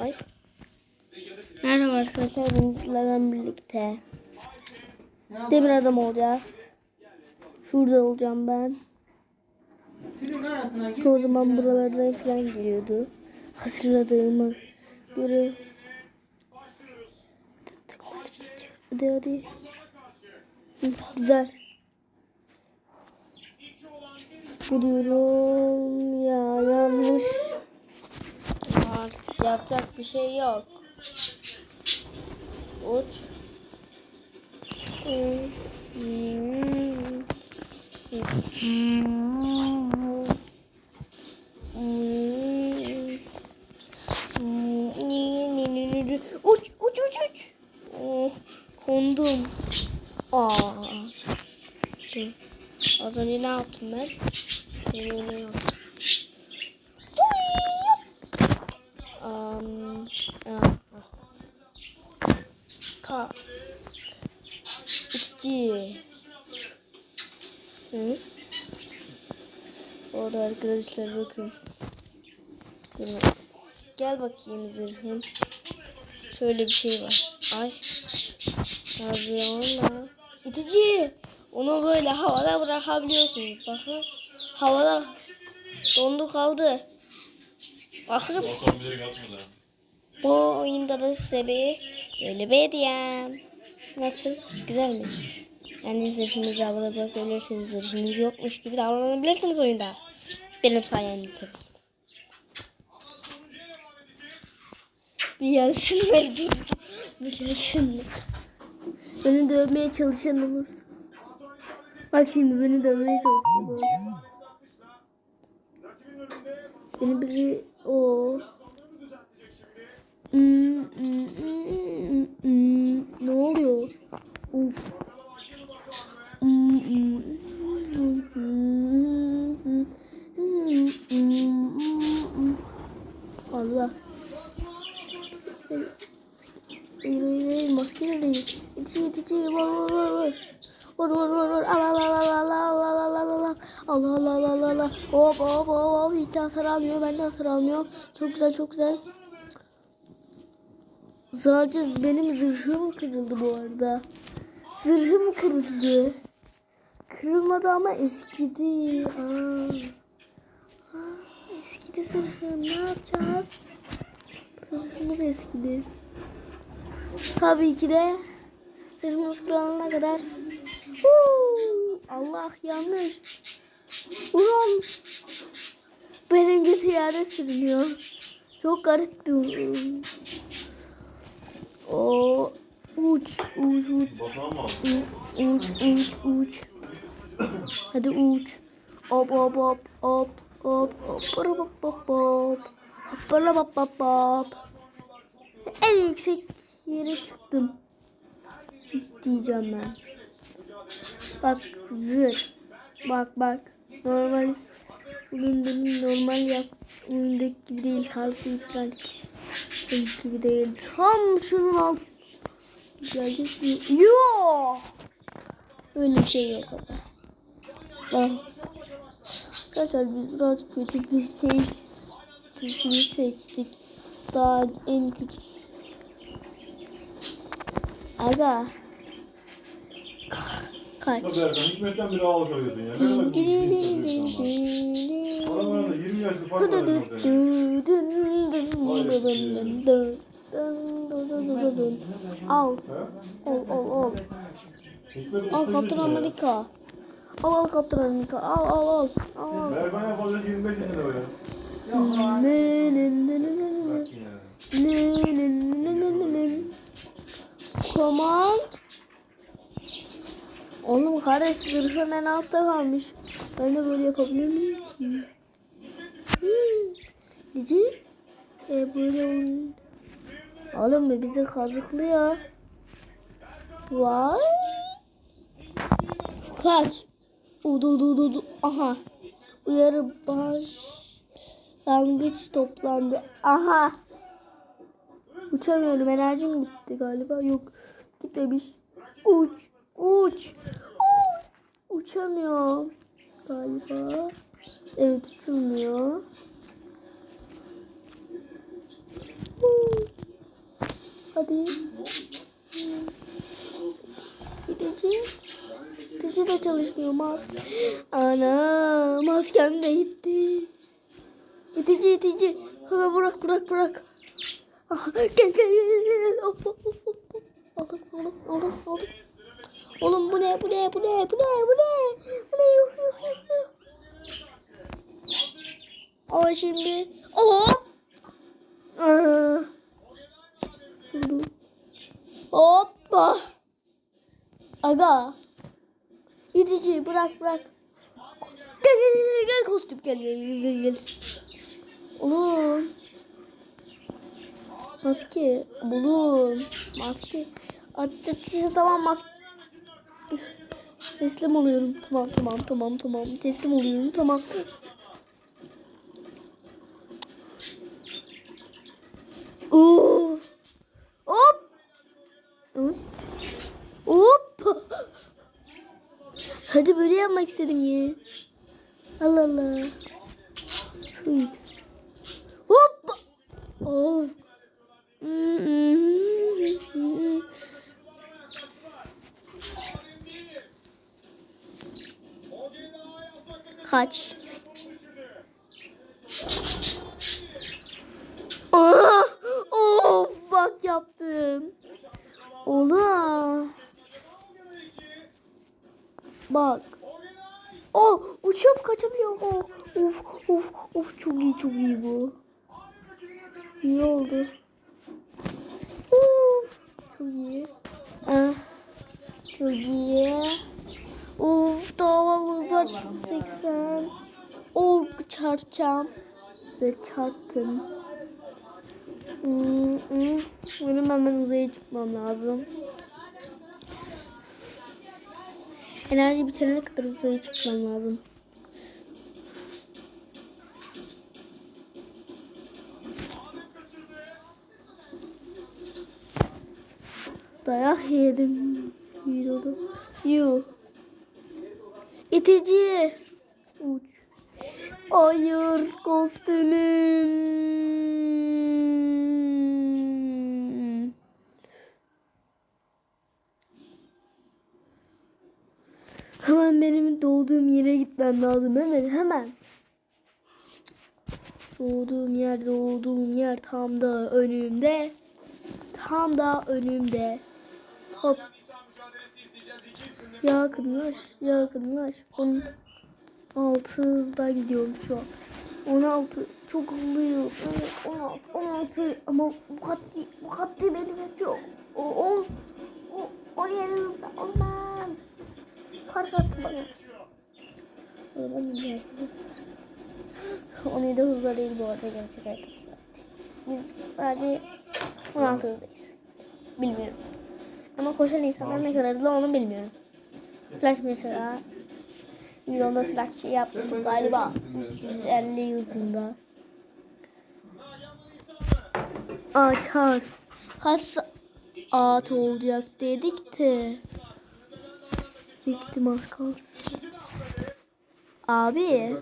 Ay. Merhaba arkadaşlar. Sizlerle birlikte demir adam olacağız. Şurada olacağım ben. O zaman buralarda falan geliyordu. Hatırladığımı göre. Hadi hadi. Güzel. Gidiyorum ya yanlış. Artık yapacak bir şey yok. Uç. Uç uç uç uç. Oh, kondum. Aa. Dur. Az önce ne yaptım ben? Ne yaptım? Orada arkadaşlar bakın. Gel bakayım zırhım. Şöyle bir şey var. Ay. Yazıyor ona. İtici. Onu böyle havada bırakabiliyorsunuz. Bakın. Havada dondu kaldı. Bakın. Bu oyunda da size bir böyle bir hediyem. Nasıl? Güzel mi? Yani zırhınızı havada bırakabilirsiniz. Zırhınız yokmuş gibi davranabilirsiniz oyunda. Benim sayemde tabii. Bir gelsin verdim. Bir gelsin. Beni dövmeye çalışan olur. Bak şimdi beni dövmeye çalışıyor. Beni biri o. Hmm, hmm, hmm, hmm. Ne oluyor? Uf. Hmm, hmm, hmm, hmm, hmm, hmm, hmm, hmm. Allah. Hayır hayır hayır maske de değil. İçi içi var var var var. Var var var var. Allah Allah Allah Allah Allah Allah Allah Allah Allah Allah Allah Allah. Hop hop hop hop. Hiç hasar almıyor. Ben de hasar almıyorum. Çok güzel çok güzel. Sadece benim zırhım kırıldı bu arada. Zırhım kırıldı. Kırılmadı ama eskidi. Aa. Aa, eskidi zırhım. Ne yapacağız? Zırhımız eskidi. Tabii ki de zırhımız kırılana kadar. Huu! Allah yanlış. Ulan benim götü yerde sürünüyor. Çok garip bir oyun. O uç uç uç uç uç uç. Hadi uç. Hop hop hop hop hop hop hop hop hop. Hoppala hop hop hop. En yüksek yere çıktım. Diyeceğim ben. Bak zır. Bak bak. Normal. Benim normal yap. Oyundaki gibi değil. Kalsın yüklen. gibi değil. Tam şunun alt. Gelecek mi? Yoo. Öyle bir şey yok ama. Bak. Arkadaşlar biz biraz kötü bir şey seçtik. seçtik. Daha en kötü. Aga. Kaç? Hikmetten bile ağlık ya. Ne kadar bu Oralarda 20 yaşlı fark var. Al. Ol ol ol. Al Kaptan Amerika. Al al Kaptan Amerika. Al al al. al. Mervan yapacak 25 yaşında böyle. Come on. Oğlum kardeş zırhın en altta kalmış. Ben de böyle yapabilir miyim ki? Hmm. Cici. E böyle. Oğlum bu bizi kazıklıyor. Vay. Kaç. Udu udu udu udu. Aha. Uyarı başlangıç toplandı. Aha. Uçamıyorum. Enerjim bitti galiba. Yok. Gitmemiş. Uç. Uç. Uç. Uçamıyor. Galiba. Evet uçulmuyor. Hadi. İtici. İtici de çalışmıyor mas. Ana maskem de gitti. İtici itici. Hemen bırak bırak bırak. Ah, gel gel gel gel. Hop, hop, hop, aldım. Oğlum bu ne bu ne bu ne bu ne bu ne? Bu ne yuh yuh yuh yuh. Ama şimdi. Şurada. Hoppa. Aga. Gidici bırak bırak. Gel gel gel gel kostüm gel gel gel gel. Oğlum. Maske. Bulun. Maske. Aç aç, tamam maske. Teslim oluyorum. Tamam tamam tamam tamam. Teslim oluyorum tamam. Oo. Hop. Hop. Hadi böyle yapmak istedim ya. Allah Allah. Sweet. Hop. Oh. Kaç. Aa, of bak yaptım. Oğlum. Bak. Oh uçup kaçamıyorum. Oh, of of of çok iyi çok iyi bu. İyi oldu. Uf, çok iyi. Ah, çok iyi. Uf davalı 480. Oh çarpacağım. Ve çarptım. Hmm, hmm. Benim hemen uzaya çıkmam lazım. Enerji bitene kadar uzaya çıkmam lazım. Dayak yedim. Yiyordum. Yu. İtici. Uç. Hayır kostümüm. Hemen benim doğduğum yere gitmem lazım. Hemen hemen. Doğduğum yer doğduğum yer tam da önümde. Tam da önümde. Hop. Yakınlaş, yakınlaş. 16'dan gidiyorum şu an. 16 çok hızlıyım. Evet 16, 16 ama bu katli, bu katli beni geçiyor. O, o, o, oraya hızlı olmam. Fark attı bana. Yapayım? 17 hızlı değil bu arada gerçek arkadaşlar. Biz sadece 16 hızdayız. Bilmiyorum. Ama koşan insanlar ne kadar hızlı onu bilmiyorum. Flash mesela Milyonda flash şey yapmıştık galiba. 150 yılında. Açar. Kaç saat olacak dedik de. Gittim az. Abi.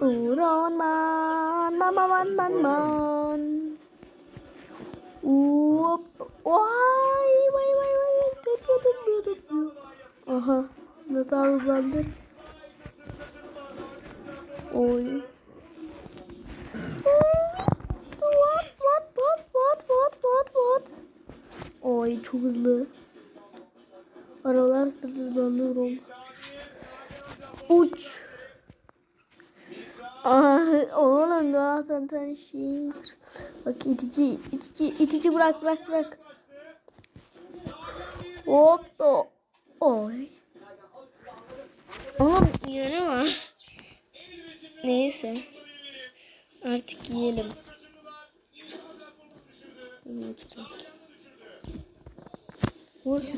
Uğran man man man man man man. Hop. Vay vay vay vay. Aha. Ne daha hızlandı. Oy. What what what what what what what. Oy çok hızlı. Aralar hızlanıyorum. Uç. Ah, oğlum daha zaten şey. Bak itici, itici, itici bırak bırak bırak. Hop da. Oy. Oğlum yiyorum ha. Neyse. Artık yiyelim. Var.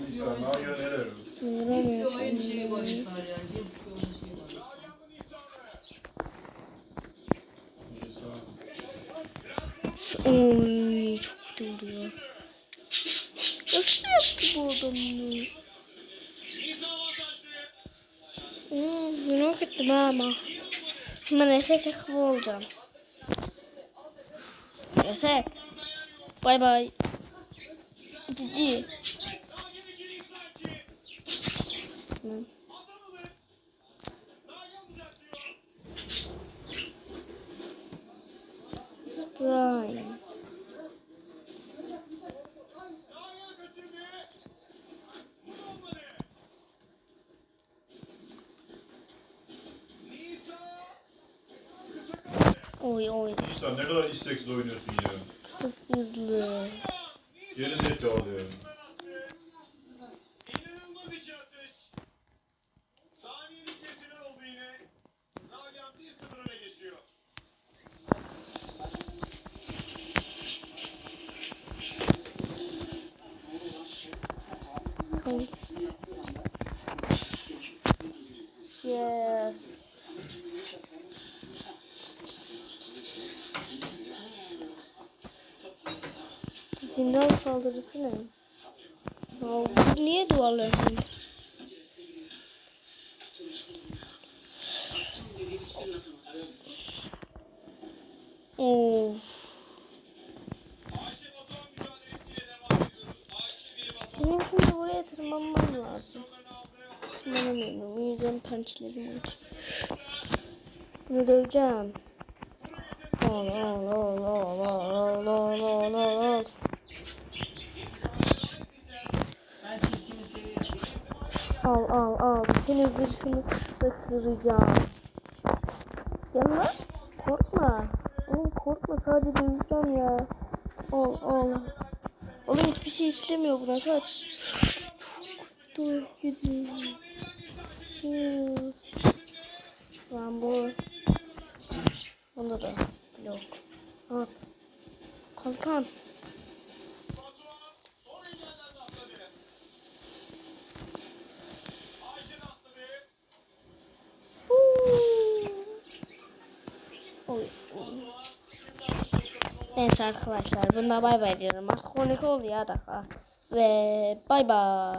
Oy çok kötü oluyor. Nasıl yaptı bu adam bunu? Hmm, merak ettim ha ama. Hemen SS hava olacağım. SS. Bay bay. Cici. Tamam. Oy oy. İhsan ne kadar isteksiz oynuyorsun ya. Çok hızlı. Yerinde hep alıyor. İnanılmaz Zindan saldırısı ne? Ya bu niye duvarlarında? Oo. Benim şimdi buraya tırmanmam lazım. Tırmanamıyorum. O yüzden punchlerim var. Bunu döveceğim. Al al al al al al al al al Al al al. Senin zırhını ısıracağım. Lan. Korkma. Oğlum korkma sadece döveceğim ya. Al al. Oğlum hiçbir şey istemiyor buna kaç. Dur gidiyor. Lan bu. Bunda da yok. At. Kalkan. Evet arkadaşlar bunda bay bay diyorum. Ah, konik oluyor da. Ve bay bay.